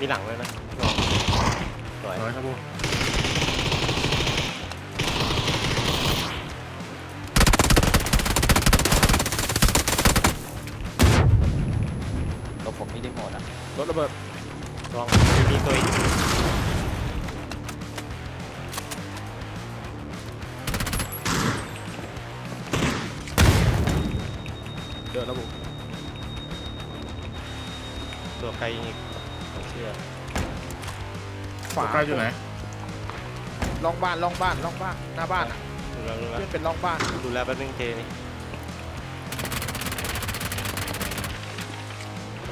มีหลังเลยนะสวยร้อยครับบูตัวผมนี่ได้หมดอะรถระเบิดลองมีตัวอีกเดินระบุตัวไกลอีกผม เชื่อขวาใกล้อยู่ไหนล่องบ้านล่องบ้านล่องบ้านหน้าบ้านอะดูแล้วดูแล้วเพื่อนเป็นล่องบ้านดูแล้วแป๊บนึงเจนี่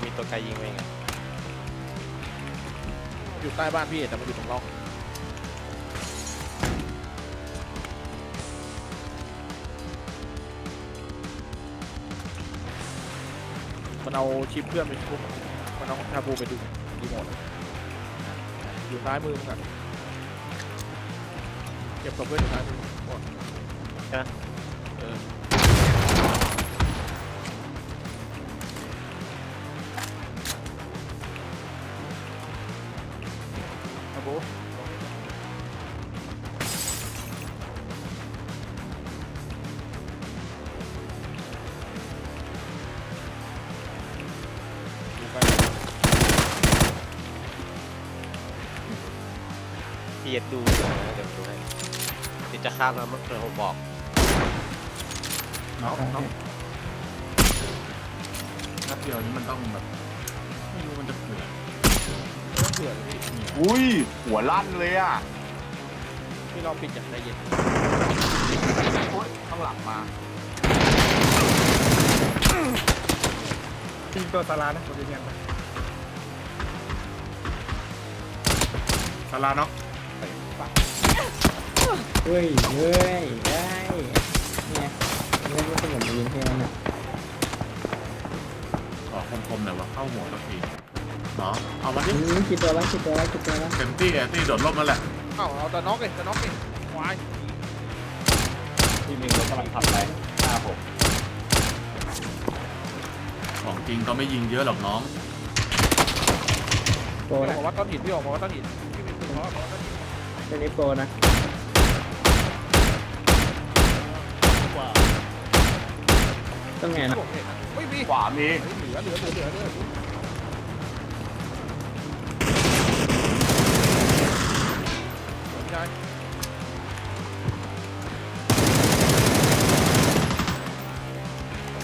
มีตัวไกลยิงไปไงอยู่ใต้บ้านพี่แต่มันอยู่ตรงร่องมันเอาชิปเพื่อนไปชุบมันเอาชาบูไปดู รีโมทอะอยู่ซ้ายมือมึงอะเก็บศพเพื่อนอยู่ซ้ายมือก่อนเออชาบูดู พี่เอ็ดดูอยู่นะเดี๋ยวดูให้เดี๋ยวจะข้ามแล้วเดี๋ยวผมบอกเนาะเนาะนัดเดียวนี้มันต้องแบบไม่รู้มันจะเผื่อไม่ต้องเผื่อเลยพี่อุ้ย หัวลั่นเลยอะพี่ลองปิดอย่างใจเย็นโอ๊ยข้างหลังมาทิ้งตัวสารานะตัวเดียวไปสาราเนาะ เฮ้ยเฮ้ยได้เนี่ยเล่นไม่สมบูรณ์ยิงแค่นั้นน่ะออกคมๆหน่อยว่าเข้าหัวสักทีเนาะเอามาดิอืมคิดตัวแล้วคิดตัวแล้วคิดตัวแล้วเต็มที่ไอ้ที่โดดร่มนั่นแหละเอ้าเอาแต่น็อกเลยแต่น็อกเลยควายที่มีรถกำลังขับไปหน้าผมของจริงก็ไม่ยิงเยอะหรอกน้องโปรพี่อนะอกมาวัดก้อนหินพี่ออกมาวัดก้อนหินพี่เป็นคนวัดก้อนหิน เป็นนี้โปรนะกว่าต้องไงที่นะผมเห็นนะไม่มีขวามีเฮ้ยเหลือเหลือเหลือเหลือเหลือพี่ชาย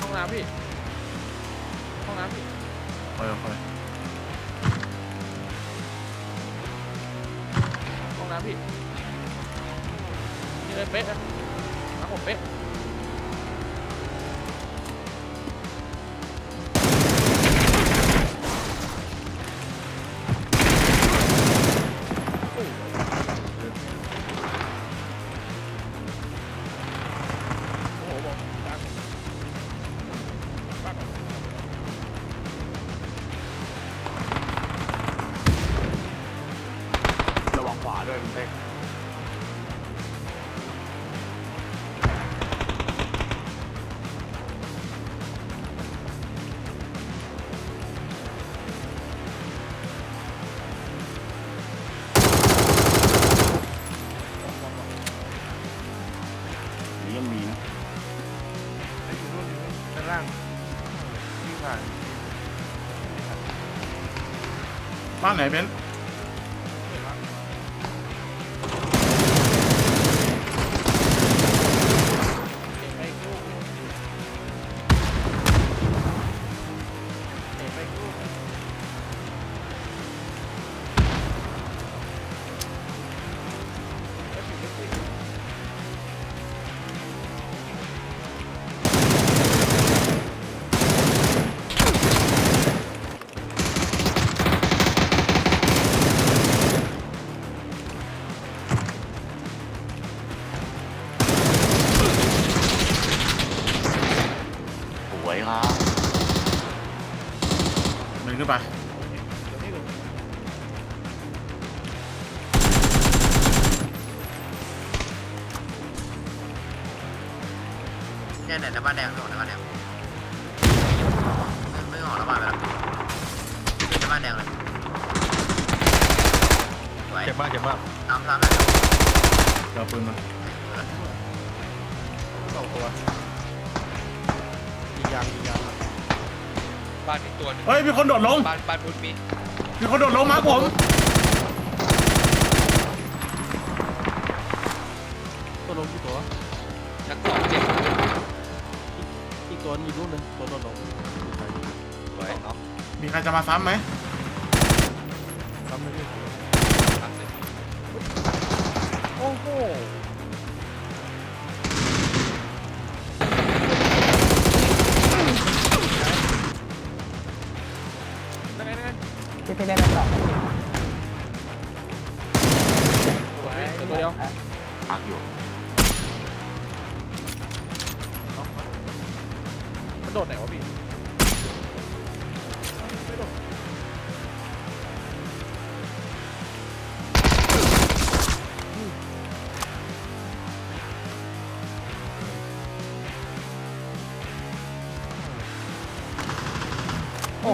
ห้องน้ำพี่ห้องน้ำพี่ คอยคอย นะพี่นี่เลยเป๊ะนะน้ำผมเป๊ะ ยังมีนะไอ้อยู่นู่นอยู่นู่นด้านล่างวิ่งผ่านบ้านไหนเบนซ์ นขึ้นไปเดี๋ยวนี้ดูเนี่ยไหนในบ้านแดงไม่ออกในบ้านแดงไม่ไม่ออกในบ้านไปแล้วในบ้านแดงเลยเจ็บมากเจ็บมากน้ำซ้ำเลยเดี๋ยวเอาปืนมาสองตัวยิงยางยิงยาง บ้านอีกตัวหนึงเฮ้ยมีคนโดดลง บ้านบ้านพุทธมีมีคนโดดลงมาผมตัวลงที่ตัว ชั้นสองเจ็บอีกตัวอยู่นู่นเลยตัวโดนลงสวยเนาะมีใครจะมาซ้ำไหมทำไม่ได้ตัดเลยโอ้โห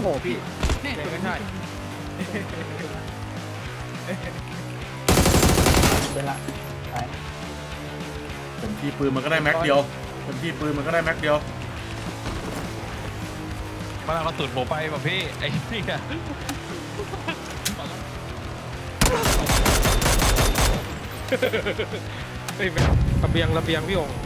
อ้โหพี่เด็กไม่ใช่เป็นละไปผมทีปืนมันก็ได้แม็กเดียวผมทีปืนมันก็ได้แม็กเดียวมันเอากระสุนผมไปป่ะพี่ไอ้นี่อะเฮ้ยเป็นระเบียงระเบียงพี่องค์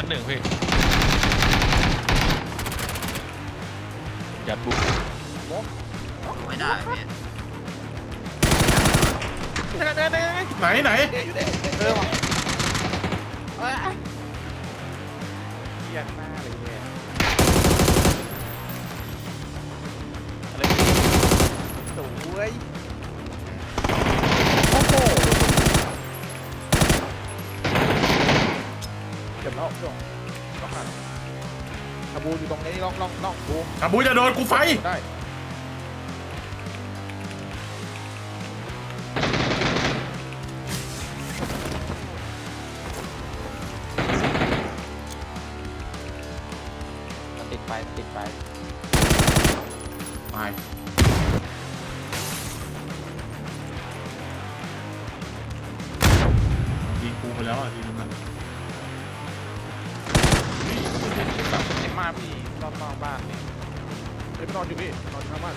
ชั้นหนึ่งพี่ยัดบุกไม่ได้พี่เด้เด้เด้ไหนไหนเออว่ะเอ้ยเกียดหน้าเลยเนี่ยอะไรสวย เจ็บแล้วจ่องล็อกหันคาบูอยู่ตรงนี้ล็อกล็อกล็อกบูอาบูจะโดนกูไฟได้ติดไฟติดไฟตายยิงกูไปแล้วอะทีนึงอะ อบนอกบ้านนี่เอ้ยไปนอนอยู่พี่นอนอยู่ข้างบ้าน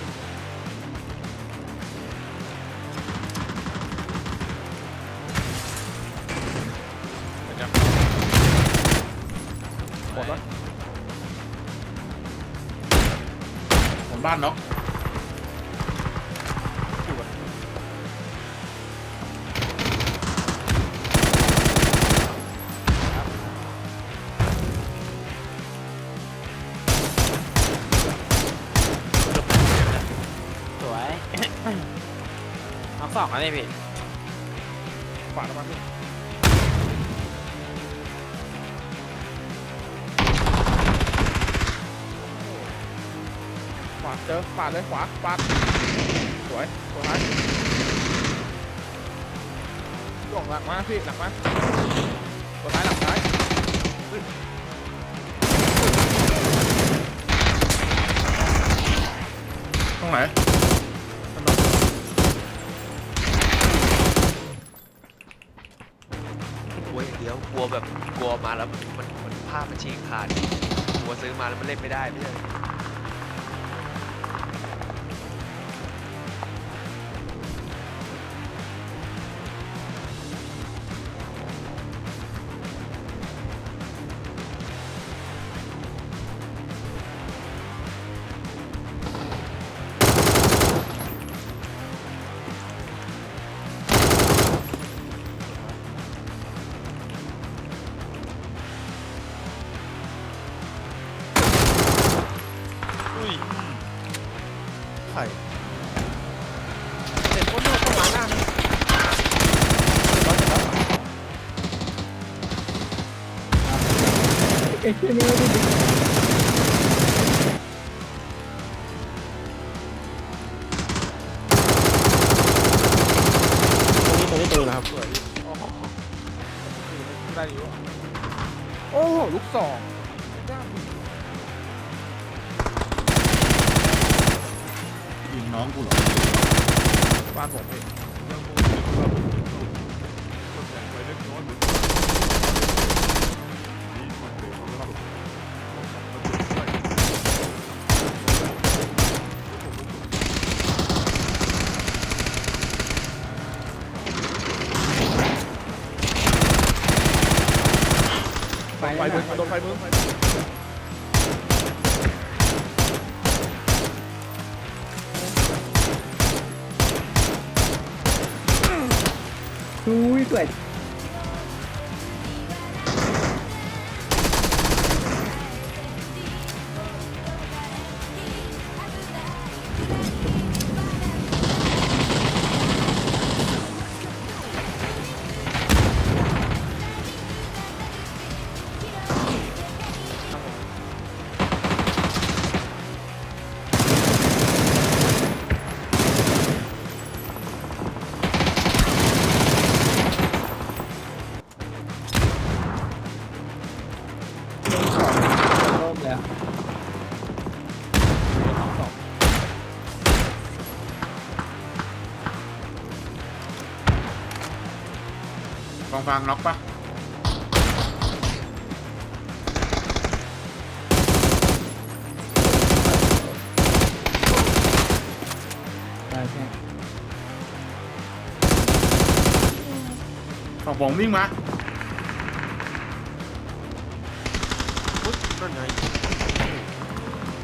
มันจะหมดแล้วะผมบ้านเนาะอยู่ น้องสองอะไรพี่ฝาดมาพี่ขวาเจอปาดเลยขวาปาดสวยตัวท้ายจ่องหลังมาพี่หลังมาตัวท้ายหลังท้ายตรงไหน กลัวอย่างเดียวกลัวแบบกลัวมาแล้วมันมันภาพมันฉีกขาดกลัวซื้อมาแล้วมันเล่นไม่ได้ไม่ใช่ ตัวนี้ตัวนี้ตัวนี้นะครับ สวยดิโอ้ได้อยู่โอ้ลูกสอง ไฟแล้ องฟางน็อกปะใช่ใช่ฝั่งผมวิ่งมาอุ๊ยนั่นไง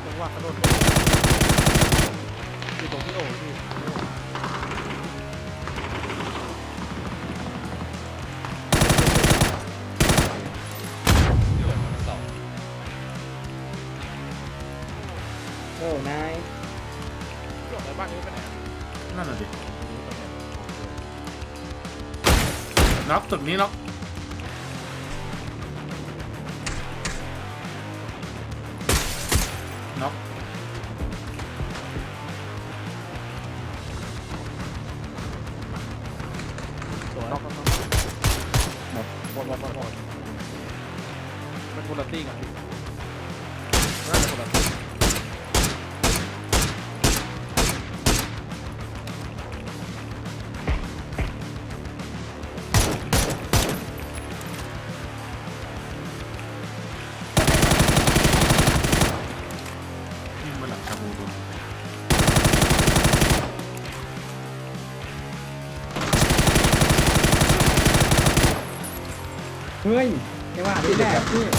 จังหวะกระโดดอยู่ตรงที่โอ้พี่ โอ้นายหลบในบ้านนี้ไปไหนนั่นน่ะดิน็อกตึกนี้น็อกน็อกนอกนอกนอกหมดหมดหมดหมดหมดมันคนละตี้กันพี่น่ เฮ้ยไม่ว่าพี่แรกพี่ใ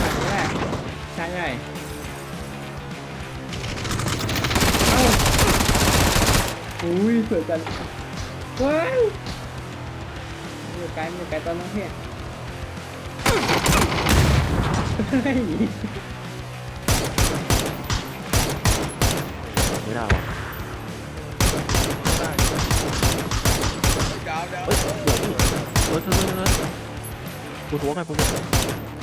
ช่แรกใช่ใหญ่เอ้าอุ้ยสวยจังว้าวมีอยู่ไกลมีอยู่ไกลตอนน้องเพี้ยเฮ้ยไม่ได้ว่ะ เฮ้ยเดี๋ยวดิเฮ้ยเฮ้ยเฮ้ยเฮ้ยปวดหัวไงปวดหัว